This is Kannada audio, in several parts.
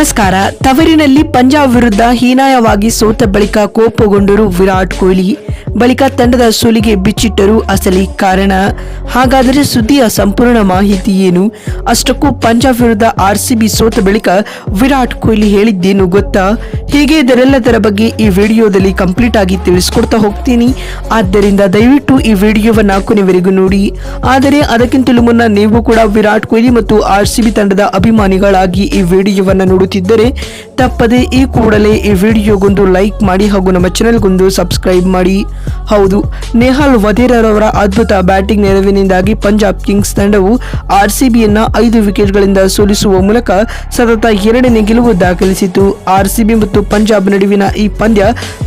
ನಮಸ್ಕಾರ. ತವರಿನಲ್ಲಿ ಪಂಜಾಬ್ ವಿರುದ್ಧ ಹೀನಾಯವಾಗಿ ಸೋತ ಬಳಿಕ ಕೋಪಗೊಂಡರು ವಿರಾಟ್ ಕೊಹ್ಲಿ. ಬಳಿಕ ತಂಡದ ಸೋಲಿಗೆ ಬಿಚ್ಚಿಟ್ಟರು ಅಸಲಿ ಕಾರಣ. ಹಾಗಾದರೆ ಸುದ್ದಿಯ ಸಂಪೂರ್ಣ ಮಾಹಿತಿ ಏನು? ಅಷ್ಟಕ್ಕೂ ಪಂಜಾಬ್ ವಿರುದ್ಧ ಆರ್ಸಿಬಿ ಸೋತ ಬಳಿಕ ವಿರಾಟ್ ಕೊಹ್ಲಿ ಹೇಳಿದ್ದೇನು ಗೊತ್ತಾ? ಹೀಗೆ ಇದರೆಲ್ಲದರ ಬಗ್ಗೆ ಈ ವಿಡಿಯೋದಲ್ಲಿ ಕಂಪ್ಲೀಟ್ ಆಗಿ ತಿಳಿಸ್ಕೊಡ್ತಾ ಹೋಗ್ತೀನಿ. ಆದ್ದರಿಂದ ದಯವಿಟ್ಟು ಈ ವಿಡಿಯೋವನ್ನು ಕೊನೆವರೆಗೂ ನೋಡಿ. ಆದರೆ ಅದಕ್ಕಿಂತಲೂ ಮುನ್ನ ನೀವು ಕೂಡ ವಿರಾಟ್ ಕೊಹ್ಲಿ ಮತ್ತು ಆರ್ ತಂಡದ ಅಭಿಮಾನಿಗಳಾಗಿ ಈ ವಿಡಿಯೋವನ್ನ ನೋಡುತ್ತಿದ್ದರೆ ತಪ್ಪದೆ ಈ ಕೂಡಲೇ ಈ ವಿಡಿಯೋಗೊಂದು ಲೈಕ್ ಮಾಡಿ ಹಾಗೂ ನಮ್ಮ ಚಾನೆಲ್ಗೊಂದು ಸಬ್ಸ್ಕ್ರೈಬ್ ಮಾಡಿ. ಹೌದು. ನೆಹಾಲ್ ವಧೇರರವರ ಅದ್ಭುತ ಬ್ಯಾಟಿಂಗ್ ನೆರವಿನಿಂದಾಗಿ ಪಂಜಾಬ್ ಕಿಂಗ್ಸ್ ತಂಡವು ಆರ್ಸಿಬಿಯನ್ನ ಐದು ವಿಕೆಟ್ಗಳಿಂದ ಸೋಲಿಸುವ ಮೂಲಕ ಸತತ ಎರಡನೇ ಗೆಲುವು ದಾಖಲಿಸಿತು. ಆರ್ಸಿಬಿ ಮತ್ತು ಪಂಜಾಬ್ ನಡುವಿನ ಈ ಪಂದ್ಯ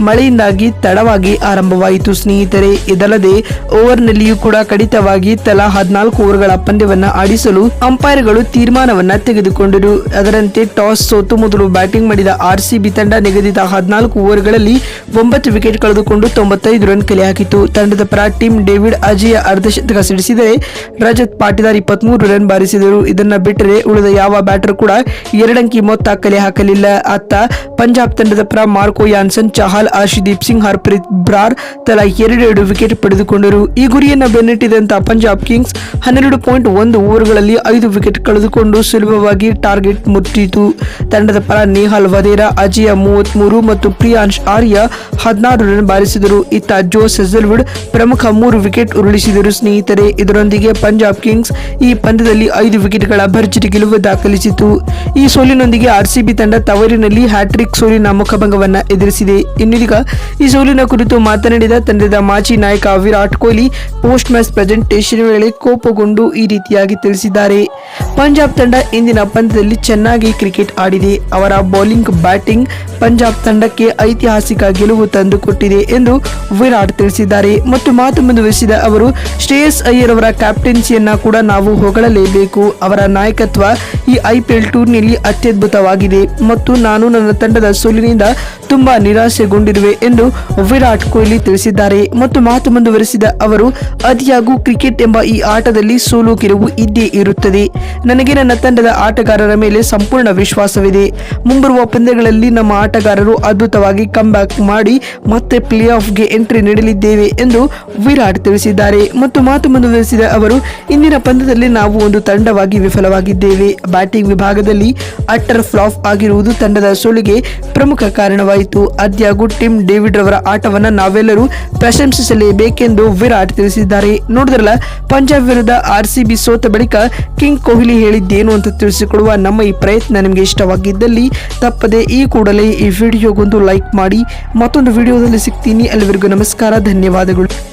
ಮಳೆಯಿಂದಾಗಿ ತಡವಾಗಿ ಆರಂಭವಾಯಿತು. ಸ್ನೇಹಿತರೆ, ಇದಲ್ಲದೆ ಓವರ್ನಲ್ಲಿಯೂ ಕೂಡ ಕಡಿತವಾಗಿ ತಲಾ ಹದಿನಾಲ್ಕು ಓವರ್ಗಳ ಪಂದ್ಯವನ್ನು ಆಡಿಸಲು ಅಂಪೈರ್ಗಳು ತೀರ್ಮಾನವನ್ನ ತೆಗೆದುಕೊಂಡರು. ಅದರಂತೆ ಟಾಸ್ ಸೋತು ಮೊದಲು ಬ್ಯಾಟಿಂಗ್ ಮಾಡಿದ ಆರ್ಸಿಬಿ ತಂಡ ನಿಗದಿತ ಹದಿನಾಲ್ಕು ಓವರ್ಗಳಲ್ಲಿ ಒಂಬತ್ತು ವಿಕೆಟ್ ಕಳೆದುಕೊಂಡು ತೊಂಬತ್ತೈದು ರನ್ ಕಲೆ ಹಾಕಿತು ತಂಡದ ಪರ ಟೀಮ್ ಡೇವಿಡ್ ಅಜಿಯ ಅರ್ಧಶತಕ ಸಿಡಿಸಿದರೆ ರಜತ್ ಪಾಟಿದಾರ್ ಇಪ್ಪತ್ಮೂರು ರನ್ ಬಾರಿಸಿದರು. ಇದನ್ನ ಬಿಟ್ಟರೆ ಉಳಿದ ಯಾವ ಬ್ಯಾಟರ್ ಕೂಡ ಎರಡಂಕಿ ಮೊತ್ತ ಕಲೆ ಹಾಕಲಿಲ್ಲ. ಅತ್ತ ಪಂಜಾಬ್ ತಂಡದ ಪರ ಮಾರ್ಕೋ ಯಾನ್ಸನ್, ಚಹಲ್ ಆರ್ಶಿದೀಪ್ ಸಿಂಗ್, ಹರ್ಪ್ರೀತ್ ಬ್ರಾರ್ ತಲಾ ಎರಡೆರಡು ವಿಕೆಟ್ ಪಡೆದುಕೊಂಡರು. ಈ ಗುರಿಯನ್ನು ಬೆನ್ನಟ್ಟಿದಂತಹ ಪಂಜಾಬ್ ಕಿಂಗ್ಸ್ ಹನ್ನೆರಡು ಪಾಯಿಂಟ್ ಒಂದು ಓವರ್ಗಳಲ್ಲಿ ಐದು ವಿಕೆಟ್ ಕಳೆದುಕೊಂಡು ಸುಲಭವಾಗಿ ಟಾರ್ಗೆಟ್ ಮುಟ್ಟಿತು. ತಂಡದ ಪರ ನೇಹಾಲ್ ವದೇರಾ, ಅಜಯ ಮೂವತ್ಮೂರು ಮತ್ತು ಪ್ರಿಯಾಂಶ್ ಆರ್ಯ ಹದಿನಾರು ರನ್ ಬಾರಿಸಿದರು. ಇತ್ತ ಜೋಸ್ ಹೆಸಲ್ವುಡ್ ಪ್ರಮುಖ ಮೂರು ವಿಕೆಟ್ ಉರುಳಿಸಿದರು. ಸ್ನೇಹಿತರೆ, ಇದರೊಂದಿಗೆ ಪಂಜಾಬ್ ಕಿಂಗ್ಸ್ ಈ ಪಂದ್ಯದಲ್ಲಿ ಐದು ವಿಕೆಟ್ಗಳ ಭರ್ಜರಿ ಗೆಲುವು ದಾಖಲಿಸಿತು. ಈ ಸೋಲಿನೊಂದಿಗೆ ಆರ್ಸಿಬಿ ತಂಡ ತವರಿನಲ್ಲಿ ಹ್ಯಾಟ್ರಿಕ್ ಸೋಲಿನ ಮುಖಭಂಗವನ್ನು ಎದುರಿಸಿದೆ. ಇನ್ನೀಗ ಈ ಸೋಲಿನ ಕುರಿತು ಮಾತನಾಡಿದ ತಂಡದ ಮಾಜಿ ನಾಯಕ Virat Kohli post match presentation ವೇಳೆ ಕೋಪಗೊಂಡು ಈ ರೀತಿಯಾಗಿ ತಿಳಿಸಿದ್ದಾರೆ. ಪಂಜಾಬ್ ತಂಡ ಇಂದಿನ ಪಂದ್ಯದಲ್ಲಿ ಚೆನ್ನಾಗಿ ಕ್ರಿಕೆಟ್ ಆಡಿದೆ. ಅವರ ಬೌಲಿಂಗ್ ಬ್ಯಾಟಿಂಗ್ ಪಂಜಾಬ್ ತಂಡಕ್ಕೆ ಐತಿಹಾಸಿಕ ಗೆಲುವು ತಂದುಕೊಟ್ಟಿದೆ ಎಂದು ವಿರಾಟ್ ತಿಳಿಸಿದ್ದಾರೆ ಮತ್ತು ಮಾತು ಮುಂದುವರಿಸಿದ ಅವರು ಶ್ರೇಯಸ್ ಅಯ್ಯರ್ ಅವರ ಕ್ಯಾಪ್ಟನ್ಸಿಯನ್ನ ಕೂಡ ನಾವು ಹೊಗಳಲೇಬೇಕು. ಅವರ ನಾಯಕತ್ವ ಈ ಐಪಿಎಲ್ ಟೂರ್ನಿಯಲ್ಲಿ ಅತ್ಯದ್ಭುತವಾಗಿದೆ ಮತ್ತು ನಾನು ನನ್ನ ತಂಡದ ಸೋಲಿನಿಂದ ತುಂಬಾ ನಿರಾಸೆಗೊಂಡಿರುವೆ ಎಂದು ವಿರಾಟ್ ಕೊಹ್ಲಿ ತಿಳಿಸಿದ್ದಾರೆ. ಮತ್ತು ಮಾತು ಮುಂದುವರೆಸಿದ ಅವರು, ಅತಿಯಾಗೂ ಕ್ರಿಕೆಟ್ ಎಂಬ ಈ ಆಟದಲ್ಲಿ ಸೋಲು ಗೆಲುವು ಇದ್ದೇ ಇರುತ್ತದೆ. ನನಗೆ ನನ್ನ ತಂಡದ ಆಟಗಾರರ ಮೇಲೆ ಸಂಪೂರ್ಣ ವಿಶ್ವಾಸವಿದೆ. ಮುಂಬರುವ ಪಂದ್ಯಗಳಲ್ಲಿ ನಮ್ಮ ಆಟಗಾರರು ಅದ್ಭುತವಾಗಿ ಕಂಬ್ಯಾಕ್ ಮಾಡಿ ಮತ್ತೆ ಪ್ಲೇ ಆಫ್ಗೆ ಎಂಟ್ರಿ ನೀಡಲಿದ್ದೇವೆ ಎಂದು ವಿರಾಟ್ ತಿಳಿಸಿದ್ದಾರೆ. ಮತ್ತು ಮಾತು ಮುಂದುವರೆಸಿದ ಅವರು, ಇಂದಿನ ಪಂದ್ಯದಲ್ಲಿ ನಾವು ಒಂದು ತಂಡವಾಗಿ ವಿಫಲವಾಗಿದ್ದೇವೆ. ಬ್ಯಾಟಿಂಗ್ ವಿಭಾಗದಲ್ಲಿ ಅಟ್ಟರ್ ಫ್ಲಾಪ್ ಆಗಿರುವುದು ತಂಡದ ಸೋಲಿಗೆ ಪ್ರಮುಖ ಕಾರಣವಾಯಿತು. ಆದ್ಯಾಗೂ ಟಿಮ್ ಡೇವಿಡ್ ರವರ ಆಟವನ್ನು ನಾವೆಲ್ಲರೂ ಪ್ರಶಂಸಿಸಲೇಬೇಕೆಂದು ವಿರಾಟ್ ತಿಳಿಸಿದ್ದಾರೆ. ನೋಡಿದ್ರಲ್ಲ, ಪಂಜಾಬ್ ವಿರುದ್ಧ ಆರ್ ಸಿ ಬಿ ಸೋತ ಬಳಿಕ ಕಿಂಗ್ ಕೊಹ್ಲಿ ಹೇಳಿದ್ದೇನು ಅಂತ ತಿಳಿಸಿಕೊಡುವ ನಮ್ಮ ಈ ಪ್ರಯತ್ನ ನಿಮಗೆ ಇಷ್ಟವಾಗಿದ್ದಲ್ಲಿ ತಪ್ಪದೆ ಈ ಕೂಡಲೇ ಈ ವಿಡಿಯೋಗೊಂದು ಲೈಕ್ ಮಾಡಿ. ಮತ್ತೊಂದು ವಿಡಿಯೋದಲ್ಲಿ ಸಿಗ್ತೀನಿ. ಅಲ್ಲಿವರೆಗೂ ನಮಸ್ಕಾರ, ಧನ್ಯವಾದಗಳು.